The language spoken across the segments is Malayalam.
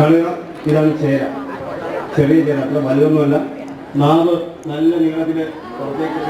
കാണുക ഇതാണ് ചേര ചെറിയ ചേര അത്ര വലുതൊന്നുമല്ല നാവ് നല്ല നീളത്തിന് പുറത്തേക്ക്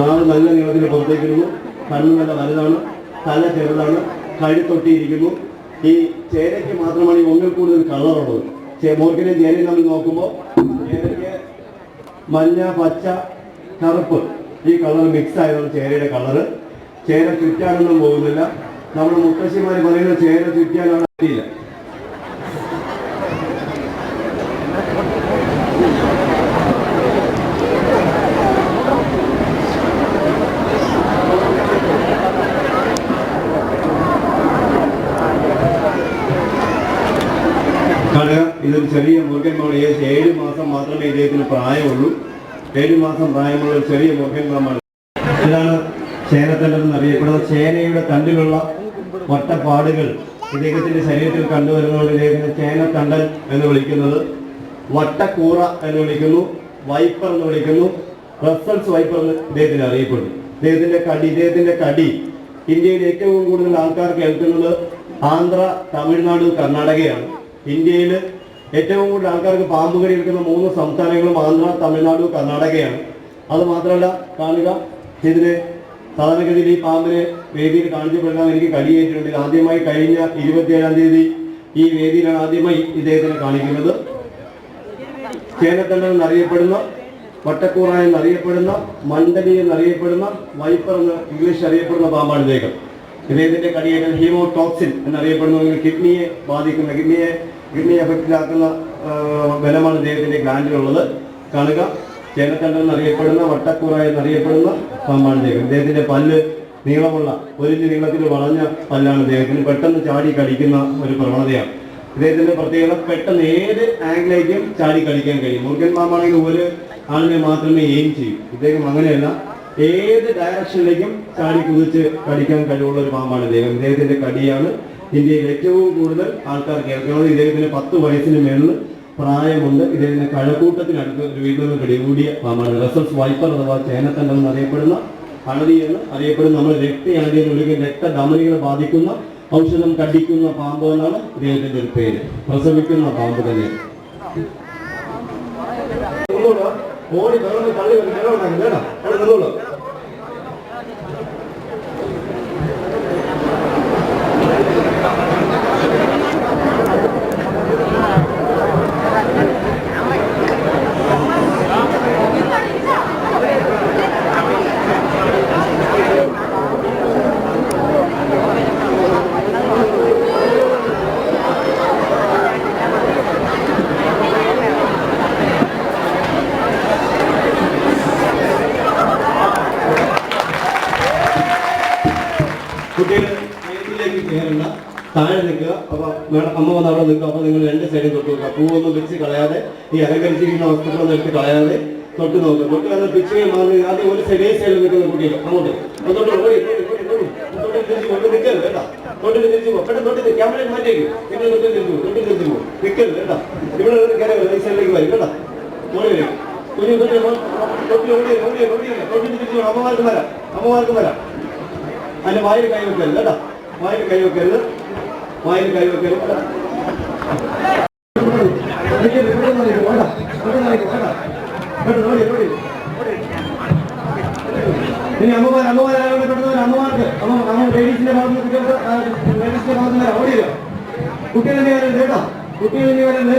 നാവ് നല്ല നീളത്തിന് പുറത്തേക്ക് ഇടുന്നു കണ്ണ് നല്ല വലുതാണ്. തല ചെറുതാണ്. കഴുത്തൊട്ടിയിരിക്കുന്നു ഈ ചേരയ്ക്ക് മാത്രമാണ് ഈ ഒന്നിൽ കൂടുതൽ കളറുള്ളത് മോർക്കിനെയും ചേരയും നമ്മൾ നോക്കുമ്പോൾ ചേരയ്ക്ക് മഞ്ഞ പച്ച കറുപ്പ് ഈ കളർ മിക്സ് ആയതാണ് ചേരയുടെ കളറ് ചേര ചുറ്റാനൊന്നും പോകുന്നില്ല. നമ്മൾ മുത്തശ്ശിമാർ പറയുന്ന ചേര ചുറ്റാനാണ് പറ്റിയില്ല കാണുക ഇതൊരു ചെറിയ മുരുകൻ പാമ്പാണ് ഏകദേശം ഏഴ് മാസം മാത്രമേ ഇദ്ദേഹത്തിന് പ്രായമുള്ളൂ. ഏഴ് മാസം പ്രായമുള്ള ഒരു ചെറിയ മുരുകൻ പാമ്പാണ് ഇതാണ് ചേനത്തല്ലെന്ന് അറിയപ്പെടുന്നത്. ചേനയുടെ തണ്ടിലുള്ള വട്ടപ്പാടുകൾ ഇദ്ദേഹത്തിന്റെ ശരീരത്തിൽ കണ്ടുവരുന്നതുകൊണ്ട് ഇദ്ദേഹത്തിന് ചേനത്തണ്ടൽ എന്ന് വിളിക്കുന്നത്. വട്ടക്കൂറ എന്ന് വിളിക്കുന്നു. വൈപ്പർ എന്ന് വിളിക്കുന്നു. റസൽസ് വൈപ്പർ എന്ന് ഇദ്ദേഹത്തിന് അറിയപ്പെടുന്നു. ഇദ്ദേഹത്തിന്റെ കടി ഇദ്ദേഹത്തിന്റെ കടി ഇന്ത്യയിൽ ഏറ്റവും കൂടുതൽ ആൾക്കാർ കേൾക്കുന്നത് ആന്ധ്ര തമിഴ്നാട് കർണാടകയാണ്. ഇന്ത്യയിൽ ഏറ്റവും കൂടുതൽ ആൾക്കാർക്ക് പാമ്പ് കടി എടുക്കുന്ന മൂന്ന് സംസ്ഥാനങ്ങളും ആന്ധ്ര തമിഴ്നാട് കർണാടകയാണ്. അത് മാത്രമല്ല കാണുക ഇതിന് സാധാരണഗതിയിൽ ഈ പാമ്പിനെ വേദിയിൽ കാണിച്ചപ്പെടുന്ന എനിക്ക് കഴിയേറ്റിട്ടുണ്ട്. ആദ്യമായി കഴിഞ്ഞ ഇരുപത്തിയേഴാം തീയതി ഈ വേദിയിലാണ് ആദ്യമായി ഇദ്ദേഹത്തിനെ കാണിക്കുന്നത്. ചേനത്തണ്ടൻ എന്നറിയപ്പെടുന്ന വട്ടക്കൂറ എന്നറിയപ്പെടുന്ന മണ്ഡലി എന്നറിയപ്പെടുന്ന വൈപ്പർ എന്ന് ഇംഗ്ലീഷ് അറിയപ്പെടുന്ന പാമ്പാണ് ഇദ്ദേഹം. ഇദ്ദേഹത്തിന്റെ കടിയേറ്റ ഹീമോടോക്സിൻ എന്നറിയപ്പെടുന്ന കിഡ്നിയെ ബാധിക്കുന്ന കിഡ്നിയെ കിഡ്നി എഫക്റ്റിലാക്കുന്ന ബലമാണ് ഹൃദയത്തിന്റെ ഗ്ലാൻഡിലുള്ളത് കാണുക. ചേനത്തണ്ട എന്നറിയപ്പെടുന്ന വട്ടക്കൂറ എന്നറിയപ്പെടുന്ന പാമ്പാണ് ദൈവം. ഇദ്ദേഹത്തിന്റെ പല്ല് നീളമുള്ള ഒരു നീളത്തിൽ വളഞ്ഞ പല്ലാണ് ദൈവത്തിന് പെട്ടെന്ന് ചാടി കടിക്കുന്ന ഒരു പ്രവണതയാണ്. ഇദ്ദേഹത്തിന്റെ പ്രത്യേകത പെട്ടെന്ന് ഏത് ആംഗിളേക്കും ചാടി കളിക്കാൻ കഴിയും. മുരുകൻ പാമ്പാണെങ്കിൽ ഒരു ആളിനെ മാത്രമേ എയിം ചെയ്യൂ. ഇദ്ദേഹം അങ്ങനെയല്ല. ഏത് ഡയറക്ഷനിലേക്കും ചാടി കുതിച്ച് കടിക്കാൻ കഴിവുള്ള ഒരു പാമ്പാണ് ഇദ്ദേഹം ഇദ്ദേഹത്തിന്റെ കടിയാണ്. ഇന്ത്യയിൽ ഏറ്റവും കൂടുതൽ ആൾക്കാർ കേൾക്കുന്നത് ഇദ്ദേഹത്തിന് പത്ത് വയസ്സിന് മേളിൽ പ്രായമുണ്ട്. ഇദ്ദേഹത്തിന്റെ കഴക്കൂട്ടത്തിനടുത്ത് നിന്ന് പിടികൂടിയ പാമ്പാണ് റസൽസ് വൈപ്പർ അഥവാ ചേനത്തണ്ടം എന്നറിയപ്പെടുന്ന അണലി എന്ന് അറിയപ്പെടുന്ന നമ്മൾ രക്തയാണി എന്ന് വിളിക്കുന്ന രക്തധമനികളെ ബാധിക്കുന്ന ഔഷധം കടിക്കുന്ന പാമ്പ് എന്നാണ് ഇദ്ദേഹത്തിന്റെ ഒരു പേര്. പ്രസവിക്കുന്ന പാമ്പ് തന്നെ சந்தோஷம் மோடி கலந்து தள்ளி வந்து கலந்து இல்லைண்ணா കുട്ടികൾ വേദിയിലേക്ക് കയറണ്ട. താഴെ നിൽക്കുക. അപ്പൊ മേഡം അമ്മ വന്ന് അവിടെ നിൽക്കുക. അപ്പൊ നിങ്ങൾ രണ്ട് സൈഡിൽ തൊട്ട് നോക്കുക. പൂവൊന്നും പിരിച്ച് കളയാതെ ഈ അലങ്കരിച്ചിരിക്കുന്ന വസ്തുക്കളൊന്നും എടുത്ത് കളയാതെ തൊട്ട് നോക്കുക. തൊട്ട് വന്ന് പിച്ചയെ മാറി ആദ്യം ഒരു സൈഡേ സൈഡിൽ നിൽക്കുന്ന കുട്ടികൾ അങ്ങോട്ട്. അങ്ങോട്ട് പോയി തൊട്ട് തിരിച്ചു കൊണ്ട് നിൽക്കരുത് കേട്ടോ. തൊട്ടിൽ തിരിച്ചു പോകും പെട്ടെന്ന് തൊട്ട് ക്യാമറ മാറ്റിയേക്കും. തൊട്ടിൽ തിരിച്ചു തൊട്ട് തിരിച്ചു പോകും നിൽക്കരുത് കേട്ടോ. ഇവിടെ നിന്ന് കയറി ഈ സൈഡിലേക്ക് വരും കേട്ടോ. ഓടി വരും. കുഞ്ഞു തൊട്ടി തൊട്ടി ഓടി ഓടി ഓടി പോകും അമ്മമാർക്ക് വരാം. അമ്മമാർക്ക് വരാം. അതിന്റെ വായിൽ കൈ വെക്കരുത് കേട്ടോ വായിൽ കൈ വെക്കരുത് വായിൽ കൈ വെക്കരുത്. ഇനി അമ്മമാർ അമ്മമാരായവരെ പെട്ടെന്ന് അമ്മമാർക്ക് അമ്മ ലേഡീസിന്റെ ഭാഗത്ത് കുട്ടികൾക്ക് ലേഡീസിന്റെ ഭാഗത്ത് നിന്ന് വരാം, ഓടി വരാം. കുട്ടികൾ ഇനി വരരുത് കേട്ടോ കുട്ടികൾ വരരുത്